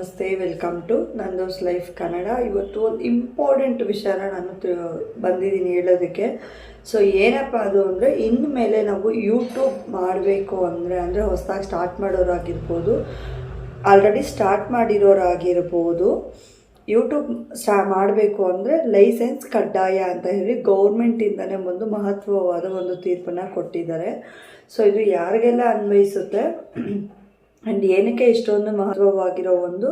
ನಮಸ್ತೆ, welcome to Nando's life Kannada. ಇವತ್ತು ಒಂದು ಇಂಪಾರ್ಟೆಂಟ್ ವಿಚಾರ ನಾನು ಬಂದಿದ್ದೀನಿ ಹೇಳೋದಕ್ಕೆ. ಸೊ ಏನಪ್ಪ ಅದು ಅಂದರೆ ಇನ್ನು ಮೇಲೆ ನಾವು ಯೂಟ್ಯೂಬ್ ಮಾಡಬೇಕು ಅಂದರೆ ಅಂದರೆ ಹೊಸದಾಗಿ ಸ್ಟಾರ್ಟ್ ಮಾಡೋರಾಗಿರ್ಬೋದು, ಆಲ್ರೆಡಿ ಸ್ಟಾರ್ಟ್ ಮಾಡಿರೋರಾಗಿರ್ಬೋದು, ಯೂಟ್ಯೂಬ್ ಸ್ಟಾ, ಮಾಡಬೇಕು ಅಂದರೆ ಲೈಸೆನ್ಸ್ ಕಡ್ಡಾಯ ಅಂತ ಹೇಳಿ ಗೌರ್ಮೆಂಟಿಂದನೇ ಒಂದು ಮಹತ್ವವಾದ ಒಂದು ತೀರ್ಪನ್ನು ಕೊಟ್ಟಿದ್ದಾರೆ. ಸೊ ಇದು ಯಾರಿಗೆಲ್ಲ ಅನ್ವಯಿಸುತ್ತೆ? ಆ್ಯಂಡ್ ಏನಕ್ಕೆ ಇಷ್ಟೊಂದು ಮಹತ್ವವಾಗಿರೋ ಒಂದು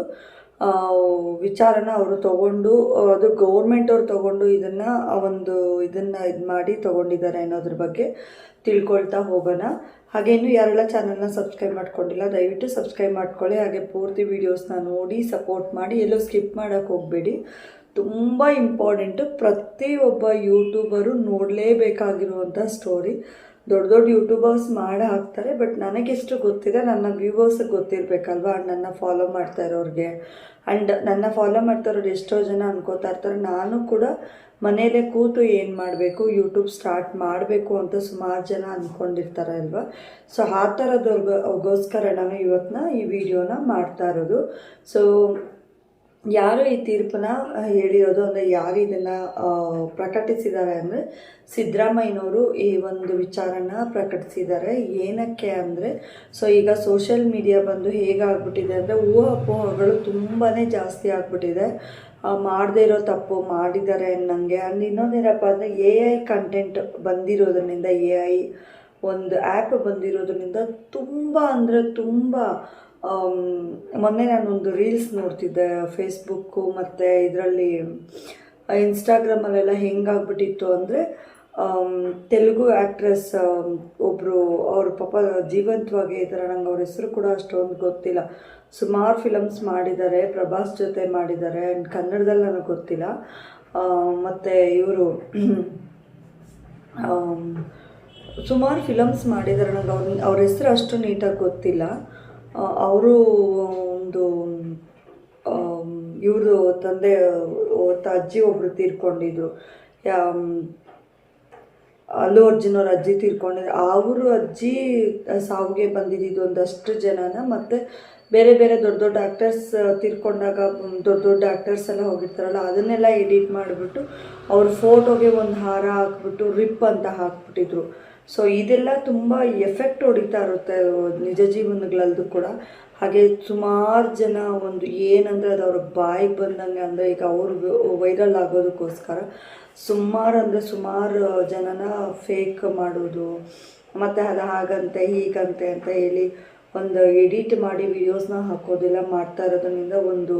ವಿಚಾರನ ಅವರು ತಗೊಂಡು ಅದು ಗೌರ್ಮೆಂಟ್ ಅವ್ರು ತಗೊಂಡು ಇದನ್ನು ಒಂದು ಇದನ್ನು ಇದು ಮಾಡಿ ತಗೊಂಡಿದ್ದಾರೆ ಅನ್ನೋದ್ರ ಬಗ್ಗೆ ತಿಳ್ಕೊಳ್ತಾ ಹೋಗೋಣ. ಹಾಗೆ ಇನ್ನು ಯಾರೆಲ್ಲ ಚಾನಲ್ನ ಸಬ್ಸ್ಕ್ರೈಬ್ ಮಾಡ್ಕೊಂಡಿಲ್ಲ, ದಯವಿಟ್ಟು ಸಬ್ಸ್ಕ್ರೈಬ್ ಮಾಡ್ಕೊಳ್ಳಿ. ಹಾಗೆ ಪೂರ್ತಿ ವೀಡಿಯೋಸ್ನ ನೋಡಿ ಸಪೋರ್ಟ್ ಮಾಡಿ, ಎಲ್ಲೂ ಸ್ಕಿಪ್ ಮಾಡೋಕ್ಕೆ ಹೋಗಬೇಡಿ. ತುಂಬ ಇಂಪಾರ್ಟೆಂಟು ಪ್ರತಿಯೊಬ್ಬ ಯೂಟ್ಯೂಬರು ನೋಡಲೇಬೇಕಾಗಿರುವಂಥ ಸ್ಟೋರಿ ದೊಡ್ಡ ದೊಡ್ಡ ಯೂಟ್ಯೂಬರ್ಸ್ ಮಾಡಿ ಹಾಕ್ತಾರೆ, ಬಟ್ ನನಗೆಷ್ಟು ಗೊತ್ತಿದೆ ನನ್ನ ವ್ಯೂವರ್ಸ್ಗೆ ಗೊತ್ತಿರಬೇಕಲ್ವಾ ನನ್ನ ಫಾಲೋ ಮಾಡ್ತಾ ಇರೋರಿಗೆ. ಆ್ಯಂಡ್ ನನ್ನ ಫಾಲೋ ಮಾಡ್ತಾ ಇರೋರು ಎಷ್ಟೋ ಜನ ಅನ್ಕೋತಾ ಇರ್ತಾರೆ. ನಾನು ಕೂಡ ಮನೆಯಲ್ಲೇ ಕೂತು ಏನು ಮಾಡಬೇಕು, ಯೂಟ್ಯೂಬ್ ಸ್ಟಾರ್ಟ್ ಮಾಡಬೇಕು ಅಂತ ಸುಮಾರು ಜನ ಅಂದ್ಕೊಂಡಿರ್ತಾರೆ ಅಲ್ವಾ? ಸೊ ಆ ಥರದವ್ರಿಗೋಸ್ಕರ ನಾನು ಇವತ್ತನ್ನ ಈ ವಿಡಿಯೋನ ಮಾಡ್ತಾ ಇರೋದು. ಸೊ ಯಾರು ಈ ತೀರ್ಪನ್ನ ಹೇಳಿರೋದು ಅಂದರೆ ಯಾರು ಇದನ್ನು ಪ್ರಕಟಿಸಿದ್ದಾರೆ ಅಂದರೆ ಸಿದ್ದರಾಮಯ್ಯನವರು ಈ ಒಂದು ವಿಚಾರನ ಪ್ರಕಟಿಸಿದ್ದಾರೆ. ಏನಕ್ಕೆ ಅಂದರೆ ಸೊ ಈಗ ಸೋಷಿಯಲ್ ಮೀಡಿಯಾ ಬಂದು ಹೇಗಾಗ್ಬಿಟ್ಟಿದೆ ಅಂದರೆ ಊಹಾಪೋಹಗಳು ತುಂಬಾ ಜಾಸ್ತಿ ಆಗ್ಬಿಟ್ಟಿದೆ. ಮಾಡದೇ ಇರೋ ತಪ್ಪು ಮಾಡಿದ್ದಾರೆ ಅನ್ನಂಗೆ. ಆ್ಯಂಡ್ ಇನ್ನೊಂದೇನಪ್ಪ ಅಂದರೆ ಎ ಐ ಕಂಟೆಂಟ್ ಬಂದಿರೋದ್ರಿಂದ ಎ ಐ ಒಂದು ಆ್ಯಪ್ ಬಂದಿರೋದ್ರಿಂದ ತುಂಬ ಅಂದರೆ ತುಂಬ ಮೊನ್ನೆ ನಾನೊಂದು ರೀಲ್ಸ್ ನೋಡ್ತಿದ್ದೆ ಫೇಸ್ಬುಕ್ಕು ಮತ್ತು ಇದರಲ್ಲಿ ಇನ್ಸ್ಟಾಗ್ರಾಮಲ್ಲೆಲ್ಲ ಹೆಂಗಾಗ್ಬಿಟ್ಟಿತ್ತು ಅಂದರೆ ತೆಲುಗು ಆ್ಯಕ್ಟ್ರೆಸ್ ಒಬ್ಬರು ಅವ್ರ ಪಾಪ ಜೀವಂತವಾಗಿ ಇದ್ದಾರೆ ನಂಗೆ ಅವ್ರ ಹೆಸರು ಕೂಡ ಅಷ್ಟೊಂದು ಗೊತ್ತಿಲ್ಲ. ಸುಮಾರು ಫಿಲಮ್ಸ್ ಮಾಡಿದ್ದಾರೆ, ಪ್ರಭಾಸ್ ಜೊತೆ ಮಾಡಿದ್ದಾರೆ ಆ್ಯಂಡ್ ಕನ್ನಡದಲ್ಲಿ ನನಗೆ ಗೊತ್ತಿಲ್ಲ. ಮತ್ತು ಇವರು ಸುಮಾರು ಫಿಲಮ್ಸ್ ಮಾಡಿದ್ದಾರೆ, ನಂಗೆ ಅವ್ರ ಅವ್ರ ಹೆಸರು ಅಷ್ಟು ನೀಟಾಗಿ ಗೊತ್ತಿಲ್ಲ. ಅವರು ಒಂದು ಇವ್ರದ್ದು ತಂದೆ ಅಜ್ಜಿ ಒಬ್ಬರು ತೀರ್ಕೊಂಡಿದ್ರು. ಯಾ- ಅಲ್ಲು ಅರ್ಜುನವ್ರ ಅಜ್ಜಿ ತೀರ್ಕೊಂಡಿದ್ರು. ಅವರು ಅಜ್ಜಿ ಸಾವಿಗೆ ಬಂದಿದ್ದು ಒಂದಷ್ಟು ಜನನ ಮತ್ತು ಬೇರೆ ಬೇರೆ ದೊಡ್ಡ ದೊಡ್ಡ ಆ್ಯಕ್ಟರ್ಸ್ ತೀರ್ಕೊಂಡಾಗ ದೊಡ್ಡ ದೊಡ್ಡ ಆ್ಯಕ್ಟರ್ಸ್ ಎಲ್ಲ ಹೋಗಿರ್ತಾರಲ್ಲ, ಅದನ್ನೆಲ್ಲ ಎಡಿಟ್ ಮಾಡಿಬಿಟ್ಟು ಅವ್ರ ಫೋಟೋಗೆ ಒಂದು ಹಾರ ಹಾಕ್ಬಿಟ್ಟು ರಿಪ್ ಅಂತ ಹಾಕ್ಬಿಟ್ಟಿದ್ರು. ಸೊ ಇದೆಲ್ಲ ತುಂಬ ಎಫೆಕ್ಟ್ ಹೊಡಿತಾ ಇರುತ್ತೆ, ನಿಜ ಜೀವನಗಳಲ್ಲೂ ಕೂಡ. ಹಾಗೆ ಸುಮಾರು ಜನ ಒಂದು ಏನಂದರೆ ಅದು ಅವ್ರ ಬಾಯಿಗೆ ಬಂದಂಗೆ ಅಂದರೆ ಈಗ ಅವರು ವೈರಲ್ ಆಗೋದಕ್ಕೋಸ್ಕರ ಸುಮಾರು ಅಂದರೆ ಸುಮಾರು ಜನನ ಫೇಕ್ ಮಾಡೋದು, ಮತ್ತು ಅದು ಹಾಗಂತೆ, ಹೀಗಂತೆ ಅಂತ ಹೇಳಿ ಒಂದು ಎಡಿಟ್ ಮಾಡಿ ವಿಡಿಯೋಸ್ನ ಹಾಕೋದೆಲ್ಲ ಮಾಡ್ತಾ ಇರೋದ್ರಿಂದ ಒಂದು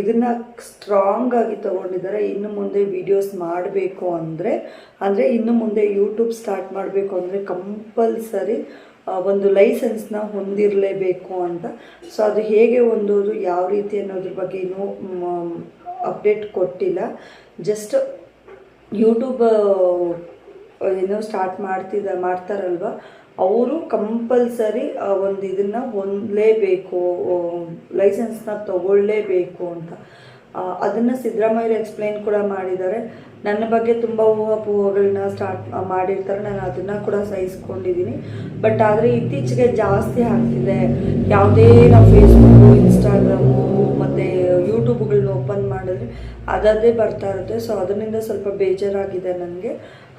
ಇದನ್ನು ಸ್ಟ್ರಾಂಗ್ ಆಗಿ ತಗೊಂಡಿದ್ದಾರೆ ಇನ್ನು ಮುಂದೆ ವಿಡಿಯೋಸ್ ಮಾಡಬೇಕು ಅಂದರೆ ಅಂದರೆ ಇನ್ನು ಮುಂದೆ ಯೂಟ್ಯೂಬ್ ಸ್ಟಾರ್ಟ್ ಮಾಡಬೇಕು ಅಂದರೆ ಕಂಪಲ್ಸರಿ ಒಂದು ಲೈಸೆನ್ಸ್ನ ಹೊಂದಿರಲೇಬೇಕು ಅಂತ. ಸೊ ಅದು ಹೇಗೆ ಹೊಂದೋದು, ಯಾವ ರೀತಿ ಅನ್ನೋದ್ರ ಬಗ್ಗೆ ಇನ್ನೂ ಅಪ್ಡೇಟ್ ಕೊಟ್ಟಿಲ್ಲ. ಜಸ್ಟ್ ಯೂಟ್ಯೂಬ್ ಏನೋ ಸ್ಟಾರ್ಟ್ ಮಾಡ್ತಿದ್ದ ಮಾಡ್ತಾರಲ್ವ? ಅವರು ಕಂಪಲ್ಸರಿ ಒಂದು ಇದನ್ನು ಹೊಂದಲೇಬೇಕು ಲೈಸೆನ್ಸ್ನ ತಗೊಳ್ಳೇಬೇಕು ಅಂತ. ಅದನ್ನು ಸಿದ್ದರಾಮಯ್ಯರು ಎಕ್ಸ್ಪ್ಲೈನ್ ಕೂಡ ಮಾಡಿದ್ದಾರೆ. ನನ್ನ ಬಗ್ಗೆ ತುಂಬ ಊಹಾಪೋಹಗಳನ್ನ ಸ್ಟಾರ್ಟ್ ಮಾಡಿರ್ತಾರೆ. ನಾನು ಅದನ್ನು ಕೂಡ ಸಹಿಸ್ಕೊಂಡಿದ್ದೀನಿ ಬಟ್ ಆದರೆ ಇತ್ತೀಚೆಗೆ ಜಾಸ್ತಿ ಆಗ್ತಿದೆ. ಯಾವುದೇ ನಾವು ಫೇಸ್ಬುಕ್ಕು ಇನ್ಸ್ಟಾಗ್ರಾಮು ಮತ್ತು ಯೂಟ್ಯೂಬ್ಗಳನ್ನ ಓಪನ್ ಮಾಡಿದ್ರೆ ಅದದೇ ಬರ್ತಾ ಇರುತ್ತೆ. ಸೊ ಅದರಿಂದ ಸ್ವಲ್ಪ ಬೇಜಾರಾಗಿದೆ ನನಗೆ.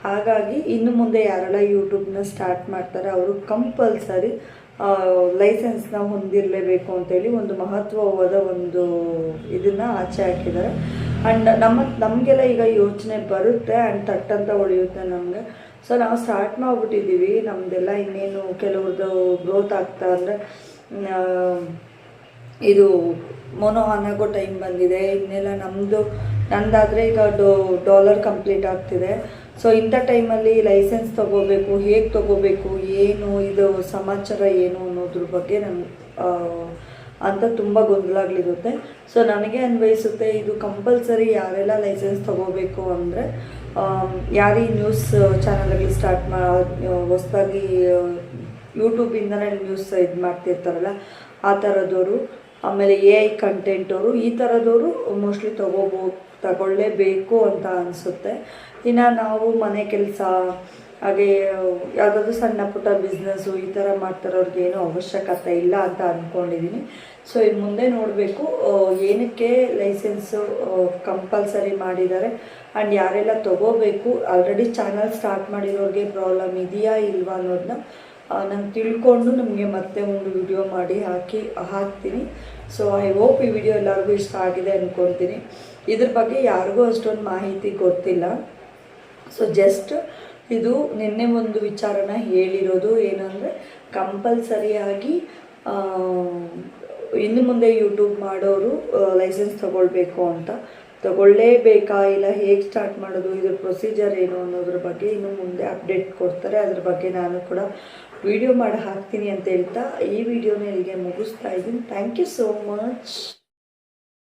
ಹಾಗಾಗಿ ಇನ್ನು ಮುಂದೆ ಯಾರೆಲ್ಲ ಯೂಟ್ಯೂಬ್ನ ಸ್ಟಾರ್ಟ್ ಮಾಡ್ತಾರೆ, ಅವರು ಕಂಪಲ್ಸರಿ ಲೈಸೆನ್ಸ್ನ ಹೊಂದಿರಲೇಬೇಕು ಅಂತೇಳಿ ಒಂದು ಮಹತ್ವವಾದ ಒಂದು ಇದನ್ನು ಆಚೆ ಹಾಕಿದ್ದಾರೆ. ಆ್ಯಂಡ್ ನಮ್ಮ, ನಮಗೆಲ್ಲ ಈಗ ಯೋಚನೆ ಬರುತ್ತೆ ಆ್ಯಂಡ್ ತಟ್ಟಂತ ಒಳಿಯುತ್ತೆ ನಮಗೆ. ಸೊ ನಾವು ಸ್ಟಾರ್ಟ್ ಮಾಡಿಬಿಟ್ಟಿದ್ದೀವಿ. ನಮ್ಮದೆಲ್ಲ ಇನ್ನೇನು ಕೆಲವ್ರದ್ದು ಗ್ರೋತ್ ಆಗ್ತಾ ಅಂದರೆ ಇದು ಮೊನೋ ಟೈಮ್ ಬಂದಿದೆ. ಇನ್ನೆಲ್ಲ ನಮ್ಮದು ನಂದಾದರೆ ಈಗ ಡೋ ಡಾಲರ್ ಕಂಪ್ಲೀಟ್ ಆಗ್ತಿದೆ. ಸೊ ಇಂಥ ಟೈಮಲ್ಲಿ ಲೈಸೆನ್ಸ್ ತಗೋಬೇಕು, ಹೇಗೆ ತಗೋಬೇಕು, ಏನು ಇದು ಸಮಾಚಾರ ಏನು ಅನ್ನೋದ್ರ ಬಗ್ಗೆ ನನ್ನ ಅಂತ ತುಂಬ ಗೊಂದಲಾಗ್ಲಿರುತ್ತೆ ಸೊ ನನಗೆ ಅನ್ವಯಿಸುತ್ತೆ ಇದು ಕಂಪಲ್ಸರಿ ಯಾರೆಲ್ಲ ಲೈಸೆನ್ಸ್ ತೊಗೋಬೇಕು ಅಂದರೆ ಯಾರೀ ನ್ಯೂಸ್ ಚಾನಲ್ಗಳು ಸ್ಟಾರ್ಟ್ ಮಾ, ಹೊಸದಾಗಿ ಯೂಟ್ಯೂಬಿಂದನೇ ನ್ಯೂಸ್ ಇದು ಮಾಡ್ತಿರ್ತಾರಲ್ಲ, ಆ ಥರದವರು ಆಮೇಲೆ ಎ ಐ ಕಂಟೆಂಟವರು ಈ ಥರದವರು ಮೋಸ್ಟ್ಲಿ ತೊಗೋಬೋ ತಗೊಳ್ಳೇಬೇಕು ಅಂತ ಅನಿಸುತ್ತೆ. ಇನ್ನು ನಾವು ಮನೆ ಕೆಲಸ, ಹಾಗೆ, ಯಾವುದಾದ್ರು ಸಣ್ಣ ಪುಟ್ಟ ಬಿಸ್ನೆಸ್ಸು ಈ ಥರ ಮಾಡ್ತಾರೋರ್ಗೆ ಏನೂ ಅವಶ್ಯಕತೆ ಇಲ್ಲ ಅಂತ ಅಂದ್ಕೊಂಡಿದ್ದೀನಿ ಸೊ ಇನ್ನು ಮುಂದೆ ನೋಡಬೇಕು ಏನಕ್ಕೆ ಲೈಸೆನ್ಸು ಕಂಪಲ್ಸರಿ ಮಾಡಿದ್ದಾರೆ. ಆ್ಯಂಡ್ ಯಾರೆಲ್ಲ ತಗೋಬೇಕು ಆಲ್ರೆಡಿ ಚಾನಲ್ ಸ್ಟಾರ್ಟ್ ಮಾಡಿರೋರಿಗೆ ಪ್ರಾಬ್ಲಮ್ ಇದೆಯಾ ಇಲ್ವಾ ಅನ್ನೋದನ್ನ ನಾನು ತಿಳ್ಕೊಂಡು ನಿಮಗೆ ಮತ್ತೆ ಒಂದು ವಿಡಿಯೋ ಮಾಡಿ ಹಾಕಿ, ಹಾಕ್ತೀನಿ. ಸೊ ಐ ಹೋಪ್ ಈ ವಿಡಿಯೋ ಎಲ್ಲರಿಗೂ ಇಷ್ಟ ಆಗಿದೆ ಅಂದ್ಕೊಳ್ತೀನಿ ಇದ್ರ ಬಗ್ಗೆ ಯಾರಿಗೂ ಅಷ್ಟೊಂದು ಮಾಹಿತಿ ಗೊತ್ತಿಲ್ಲ. ಸೊ ಜಸ್ಟ್ ಇದು ನಿನ್ನೆ ಒಂದು ವಿಚಾರನ ಹೇಳಿರೋದು ಏನಂದರೆ, ಕಂಪಲ್ಸರಿಯಾಗಿ ಇನ್ನು ಮುಂದೆ ಯೂಟ್ಯೂಬ್ ಮಾಡೋರು ಲೈಸೆನ್ಸ್ ತಗೊಳ್ಬೇಕು ಅಂತ. ತಗೊಳ್ಳೇಬೇಕಾ ಇಲ್ಲ ಹೇಗೆ ಸ್ಟಾರ್ಟ್ ಮಾಡೋದು, ಇದ್ರ ಪ್ರೊಸೀಜರ್ ಏನು ಅನ್ನೋದ್ರ ಬಗ್ಗೆ ಇನ್ನು ಮುಂದೆ ಅಪ್ಡೇಟ್ ಕೊಡ್ತಾರೆ. ಅದ್ರ ಬಗ್ಗೆ ನಾನು ಕೂಡ ವಿಡಿಯೋ ಮಾಡಿ ಹಾಕ್ತೀನಿ ಅಂತ ಹೇಳ್ತಾ ಈ ವಿಡಿಯೋನ ಇಲ್ಲಿಗೆ ಮುಗಿಸ್ತಾ ಇದ್ದೀನಿ. Thank you so much